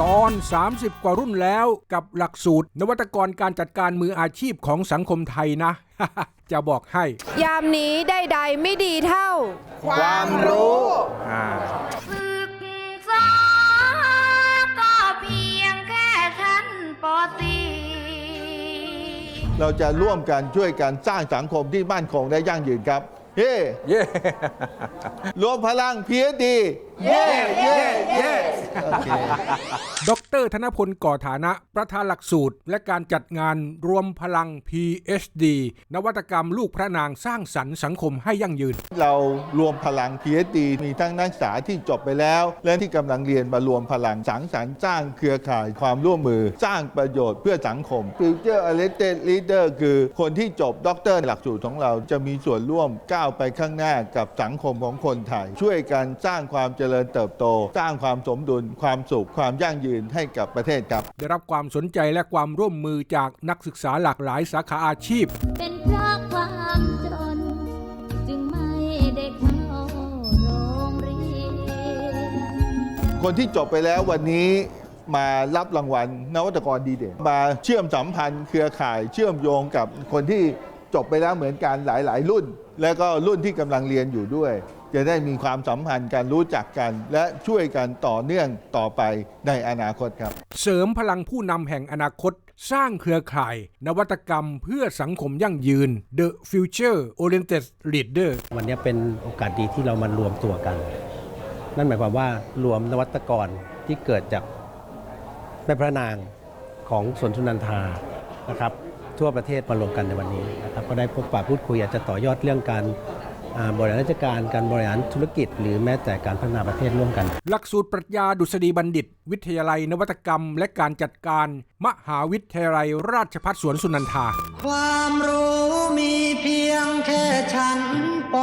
ตอน 30 กว่ารุ่นแล้วกับหลักสูตร นวัตกรการจัดการมืออาชีพของสังคมไทยนะ จะบอกให้ ยามนี้ใดๆไม่ดีเท่า ความรู้อ่าศึกษาก็เพียงแค่ชั้นป .4 เราจะร่วมกันช่วยกันสร้างสังคมที่มั่นคงและยั่งยืนครับเฮ้เย่รวมพลังเพียดีเย่เย่เย่โอเค ดรธนพลก่อฐานะ ประธานหลักสูตร และการจัดงานรวมพลัง PhD นวัตกรรมลูกพระนางสร้างสรรค์สังคมให้ยั่งยืน เรารวมพลัง PhD มีทั้งนักศึกษาที่จบไปแล้ว และที่กำลังเรียนมารวมพลังสังสรรค์สร้างเครือข่ายความร่วมมือ สร้างประโยชน์เพื่อสังคม Future Elected Leader คือคนที่จบด็อกเตอร์หลักสูตรของเราจะมีส่วนร่วมก้าวไปข้างหน้ากับสังคมของคนไทย ช่วยกันสร้างความเจริญเติบโต สร้างความสมดุล ความสุข ความยั่งยืนให้กับประเทศครับ ได้รับความสนใจและความร่วมมือจากนักศึกษาหลากหลายสาขาอาชีพ เป็นเพราะความจน จึงไม่ได้เข้าโรงเรียน คนที่จบไปแล้ววันนี้มารับรางวัลนวัตกรดีเด่นมาเชื่อมสัมพันธ์ เครือข่ายเชื่อมโยงกับคนที่ จบไปแล้วเหมือนกันหลาย ๆ รุ่น แล้วก็รุ่นที่กำลังเรียนอยู่ด้วย จะได้มีความสัมพันธ์กันรู้จักกัน และช่วยกันต่อเนื่องต่อไปในอนาคตครับ เสริมพลังผู้นำแห่งอนาคต สร้างเครือข่าย นวัตกรรมเพื่อสังคมยั่งยืน The Future Oriented Leader วันนี้เป็นโอกาสดีที่เรามารวมตัวกัน นั่นหมายความว่ารวมนวัตกรที่เกิดจากแม่พระนางของสวนสุนันทา นะครับทั่วประเทศมารวมกันในวันนี้นะครับก็ได้พบปะพูดคุยอยากจะต่อยอดเรื่องการอ่าบริหารราชการการบริหารธุรกิจ หรือแม้แต่การพัฒนาประเทศร่วมกัน หลักสูตรปรัชญาดุษฎีบัณฑิต วิทยาลัยนวัตกรรม และการจัดการ มหาวิทยาลัยราชภัฏสวนสุนันทา ความรู้มีเพียงแค่ชั้นป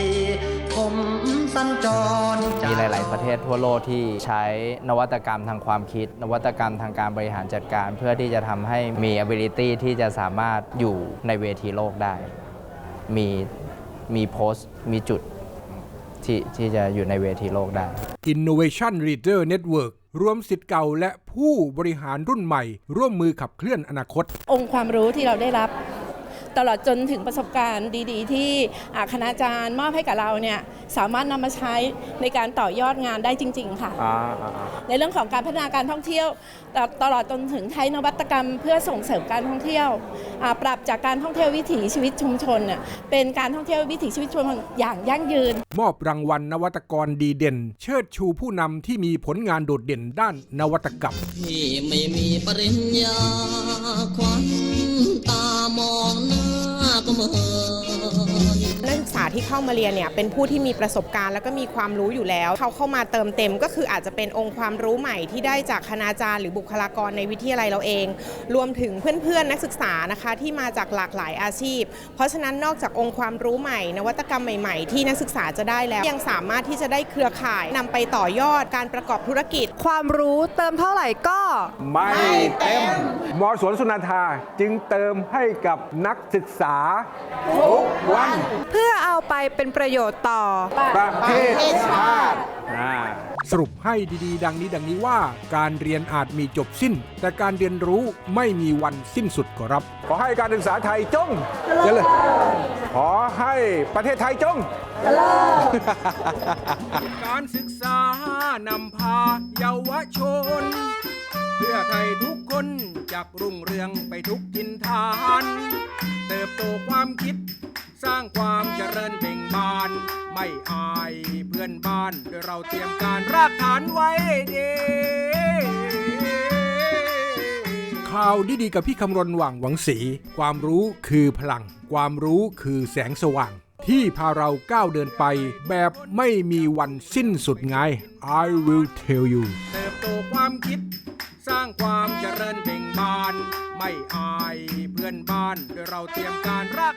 .4 ผมสัญจรจามีก หลาย ๆ ประเทศทั่วโลกที่ใช้นวัตกรรมทางความคิด นวัตกรรมทางการบริหารจัดการ เพื่อที่จะทำให้มี ability ที่จะสามารถอยู่ในเวทีโลกได้ มีมีโพสต์ มีจุดที่ที่จะอยู่ในเวทีโลกได้ Innovation Leader Network รวมสิทธิ์เก่าและผู้บริหารรุ่นใหม่ ร่วมมือขับเคลื่อนอนาคต องค์ความรู้ที่เราได้รับ ตลอดจนถึงประสบการณ์ดี ๆ ที่อ่าคณาจารย์มอบให้กับเราเนี่ย สามารถนำมาใช้ในการต่อยอดงานได้จริง ๆ ค่ะในเรื่องของการพัฒนาการท่องเที่ยวตตลอดจนถึงใช้นวัตกรรม เพื่อส่งเสริมการท่องเที่ยวอ่าปรับจากการท่องเที่ยววิถีชีวิตชุมชนน่ะเป็นการท่องเที่ยววิถีชีวิตชุมชนอย่างยั่งยืน มอบรางวัลนวัตกรดีเด่น เชิดชูผู้นำที่มีผลงานโดดเด่นด้านนวัตกรรมที่ไม่มีปริญญาควันต ที่เข้ามาเรียนเนี่ยเป็นผู้ที่มีประสบการณ์ แล้วก็มีความรู้อยู่แล้ว เขาเข้ามาเติมเต็มก็คืออาจจะเป็นองค์ความรู้ใหม่ที่ได้จากคณาจารย์หรือบุคลากรในวิทยาลัยเราเอง รวมถึงเพื่อนๆนักศึกษานะคะที่มาจากหลากหลายอาชีพ เพราะฉะนั้นนอกจากองค์ความรู้ใหม่ นวัตกรรมใหม่ๆ ที่นักศึกษาจะได้แล้วยังสามารถที่จะได้เครือข่ายนำไปต่อยอดการประกอบธุรกิจ ความรู้เติมเท่าไหร่ก็ ไม่เต็มมอสวนสุนันทาจึงเติมให้กับนักศึกษาทุกวัน เพื่อเอาไปเป็นประโยชน์ต่อ ประเทศชาติสรุปให้ดีๆ ดังนี้ดังนี้ว่า การเรียนอาจมีจบสิ้น แต่การเรียนรู้ไม่มีวันสิ้นสุดขอรับ ขอให้การศึกษาไทยจงเจริญขอให้ประเทศไทยจงการศึกษานำพาเยาวชน เพื่อไทยทุกคนจากรุ่งเรืองไปทุกทินทาน เติบโตความคิด สร้างความเจริญเบ่งบาน ไม่อายเพื่อนบ้านโดยเราเตรียมการรากฐานไว้ดีข่าวดีๆกับพี่คำรณหว่างหวังสี ความรู้คือพลัง ความรู้คือแสงสว่าง ที่พาเราก้าวเดินไป แบบไม่มีวันสิ้นสุดไง I will tell you เติบโตความคิด สร้างความเจริญเบ่งบาน ไม่อายเพื่อนบ้านโดยเราเตรียมการราก